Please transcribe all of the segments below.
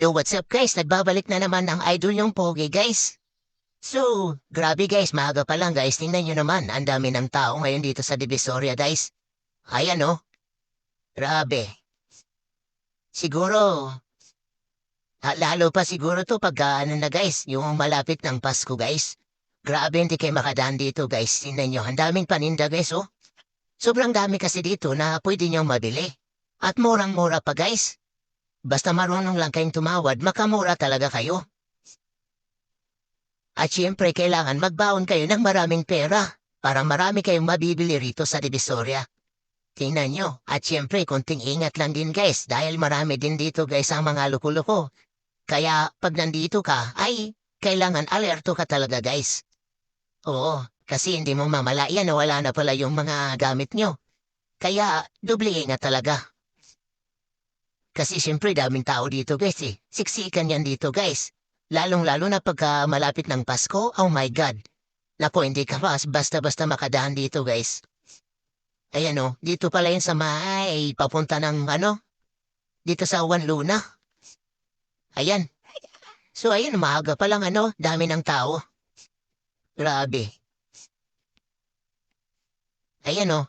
Yo, what's up guys? Nagbabalik na naman ang idol yung Pogi guys. So, grabe guys, maaga pa lang guys. Tingnan nyo naman, ang dami ng tao ngayon dito sa Divisoria guys. Ayan oh. Grabe. Siguro, lalo pa siguro to pag ah, ano na guys, yung malapit ng Pasko guys. Grabe hindi kayo makadaan dito guys. Tingnan nyo, ang daming paninda guys oh. Sobrang dami kasi dito na pwede nyo mabili. At murang-mura pa guys. Basta marunong lang kayong tumawad, makamura talaga kayo. At syempre, kailangan magbaon kayo ng maraming pera para marami kayong mabibili rito sa Divisoria. Tingnan nyo. At syempre, kunting ingat lang din guys dahil marami din dito guys ang mga luko-luko. Kaya pag nandito ka, ay kailangan alerto ka talaga guys. Oo, kasi hindi mo mamalayan na wala na pala yung mga gamit nyo. Kaya, doble ingat talaga. Kasi siyempre daming tao dito guys eh. Siksikan yan dito guys. Lalong-lalo na pagka malapit ng Pasko, oh my God. Nako, hindi ka pas basta-basta makadaan dito guys. Ayan o, dito pala yun sa may papunta ng ano? Dito sa Juan Luna. Ayan. So ayan, maaga pa lang ano, dami ng tao. Grabe. Ayan o.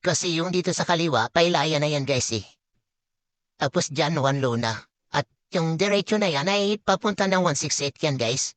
Kasi yung dito sa kaliwa, pailaya na yan guys eh. Tapos dyan, Juan Luna. At yung diretso na yan ay papunta ng 168 yan, guys.